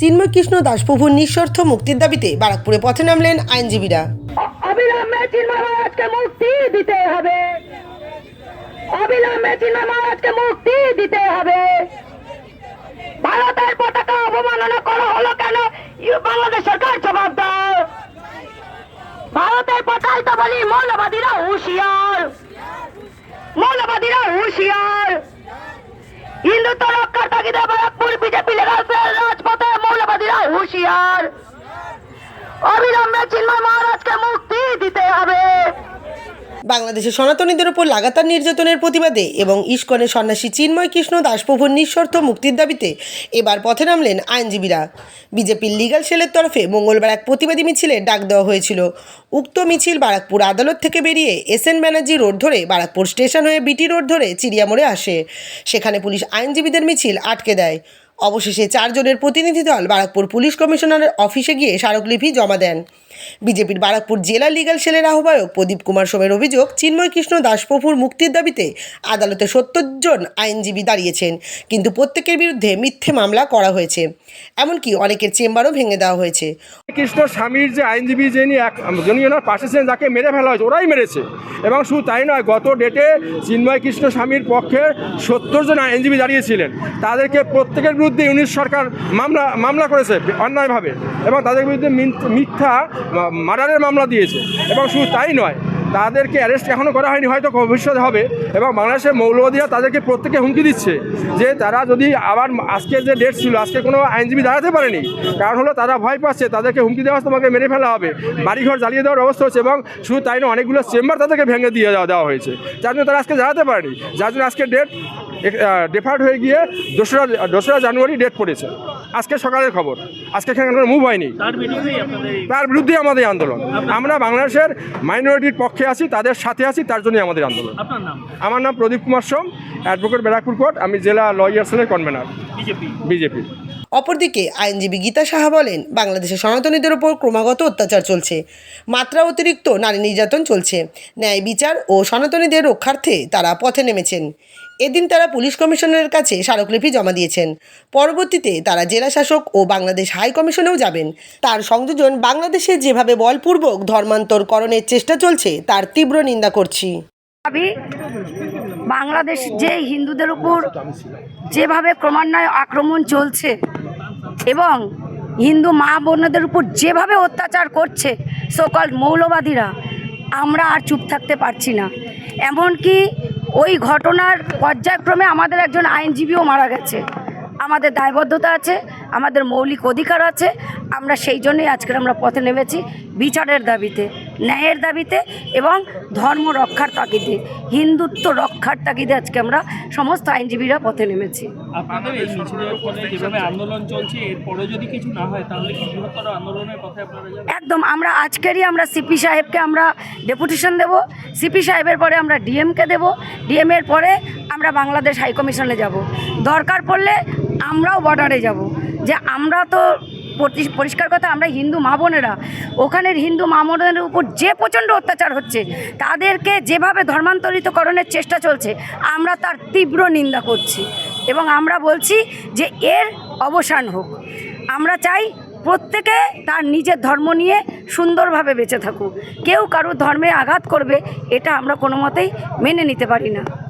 চিন্ময় কৃষ্ণ দাসপ্রভুর নিঃস্বার্থ মুক্তির দাবিতে বারাকপুরে পথে নামলেন আইনজীবীরা। বাংলাদেশ ভারতের তো বলি মৌলবাদীরা হুঁশিয়ার। মৌলবাদীরা হুঁশিয়ার। হিন্দুত্ব রক্ষার তাগিদে বারাকপুর বিজেপি মৌলবাদীরা হুঁশিয়ার। অবিলম্বে চিন্ময় মহারাজকে মুক্তি দিতে হবে। বাংলাদেশে সনাতনীদের উপর লাগাতার নির্যাতনের প্রতিবাদে এবং ইস্কনের সন্ন্যাসী চিন্ময় কৃষ্ণ দাসপ্রভুর নিঃশর্ত মুক্তির দাবিতে এবার পথে নামলেন আইনজীবীরা। বিজেপির লিগাল সেলের তরফে মঙ্গলবার এক প্রতিবাদী মিছিলে ডাক দেওয়া হয়েছিল। উক্ত মিছিল বারাকপুর আদালত থেকে বেরিয়ে এস এন ব্যানার্জি রোড ধরে বারাকপুর স্টেশন হয়ে বিটি রোড ধরে চিড়িয়ামোড়ে আসে। সেখানে পুলিশ আইনজীবীদের মিছিল আটকে দেয়। অবশেষে চারজনের প্রতিনিধি দল বারাকপুর পুলিশ কমিশনারের অফিসে গিয়ে স্মারকলিপি জমা দেন। বিজেপির বারাকপুর জেলা লিগাল সেলের আহ্বায়ক প্রদীপ কুমার সোমের অভিযোগ, চিন্ময় কৃষ্ণ দাসপ্রভুর মুক্তির দাবিতে আদালতে সত্তর জন আইনজীবী দাঁড়িয়েছেন, কিন্তু প্রত্যেকের বিরুদ্ধে মিথ্যে মামলা করা হয়েছে। এমনকি অনেকের চেম্বারও ভেঙে দেওয়া হয়েছে। কৃষ্ণ স্বামীর যে আইনজীবী যিনি যিনি ওনার পাশে ছিলেন, যাকে মেরে ফেলা হয়েছে, ওরাই মেরেছে। এবং শুধু তাই নয়, গত ডেটে চিন্ময় কৃষ্ণ স্বামীর পক্ষে সত্তর জন আইনজীবী দাঁড়িয়েছিলেন। তাদেরকে প্রত্যেকের বিরুদ্ধে ইউনিট সরকার মামলা মামলা করেছে অন্যায়ভাবে এবং তাদের বিরুদ্ধে মিথ্যা মার্ডারের মামলা দিয়েছে। এবং শুধু তাই নয় তাদেরকে অ্যারেস্ট এখনও করা হয়নি, হয়তো ভবিষ্যতে হবে। এবং বাংলাদেশের মৌলবাদীরা তাদেরকে প্রত্যেকে হুমকি দিচ্ছে যে তারা যদি আবার আজকে যে ডেট ছিল, আজকে কোনো আইনজীবী দাঁড়াতে পারেনি, কারণ হলো তারা ভয় পাচ্ছে, তাদেরকে হুমকি দেওয়া তোমাকে মেরে ফেলা হবে, বাড়িঘর জ্বালিয়ে দেওয়ার অবস্থা হচ্ছে এবং শুধু তাই না অনেকগুলো চেম্বার তাদেরকে ভেঙে দিয়ে দেওয়া দেওয়া হয়েছে। যার জন্য তারা আজকে দাঁড়াতে পারেনি। যার জন্য আজকে ডেট ডেফার্ড হয়ে গিয়ে দোসরা দোসরা জানুয়ারি ডেট পড়েছে। আজকে সকালের খবর। আজকে এখানে কোনো মুভ হয়নি। তার বিরুদ্ধে আমাদের আন্দোলন। আমরা বাংলাদেশের মাইনরিটির পক্ষে আছি তাদের সাথে আছি তার জন্যই আমাদের আন্দোলন। আমার নাম প্রদীপ কুমার সোম অ্যাডভোকেট ব্যারাকপুর কোর্ট আমি জেলা লয়ার সেলের কনভেনার বিজেপি। বিজেপি। অপরদিকে আইনজীবী গীতা সাহা বলেন বাংলাদেশে সনাতনীদের ওপর ক্রমাগত অত্যাচার চলছে। মাত্রা অতিরিক্ত নারী নির্যাতন চলছে। ন্যায় বিচার ও সনাতনীদের রক্ষার্থে তারা পথে নেমেছেন। এদিন তারা পুলিশ কমিশনারের কাছে স্মারকলিপি জমা দিয়েছেন। পরবর্তীতে তারা জেলা শাসক ও বাংলাদেশ হাই কমিশনেও যাবেন। তার সংযোজন বাংলাদেশে যেভাবে বলপূর্বক ধর্মান্তরকরণের চেষ্টা চলছে, তার তীব্র নিন্দা করছি। দাবি বাংলাদেশ যে হিন্দুদের উপর যেভাবে ক্রমান্বয়ে আক্রমণ চলছে এবং হিন্দু মা বোনদের উপর যেভাবে অত্যাচার করছে সকল মৌলবাদীরা, আমরা আর চুপ থাকতে পারছি না। এমনকি ওই ঘটনার পর্যায়ক্রমে আমাদের একজন আইনজীবীও মারা গেছে। আমাদের দায়বদ্ধতা আছে, আমাদের মৌলিক অধিকার আছে, আমরা সেই জন্যই আজকের আমরা পথে নেমেছি, বিচারের দাবিতে। ন্যায়ের দাবিতে এবং ধর্ম রক্ষার তাগিদে হিন্দুত্ব রক্ষার তাগিদে আজকে আমরা সমস্ত আইনজীবীরা পথে নেমেছি। আপনাদের এই যেভাবে আন্দোলন চলছে এরপরে যদি কিছু না হয় তাহলে কি বৃহত্তর আন্দোলনের কথা আপনারা একদম আমরা আজকেরই আমরা সিপি সাহেবকে আমরা ডেপুটেশন দেব সিপি সাহেবের পরে আমরা ডিএমকে দেব ডিএমের পরে আমরা বাংলাদেশ হাই কমিশনে যাব। দরকার পড়লে আমরাও বর্ডারে যাব। যে আমরা তো পরিষ্কার কথা, আমরা হিন্দু মা বোনেরা, ওখানের হিন্দু মা বোনের উপর যে প্রচণ্ড অত্যাচার হচ্ছে, তাদেরকে যেভাবে ধর্মান্তরিতকরণের চেষ্টা চলছে, আমরা তার তীব্র নিন্দা করছি। এবং আমরা বলছি যে এর অবসান হোক। আমরা চাই প্রত্যেকে তার নিজের ধর্ম নিয়ে সুন্দরভাবে বেঁচে থাকুক। কেউ কারও ধর্মে আঘাত করবে, এটা আমরা কোনো মতেই মেনে নিতে পারি না।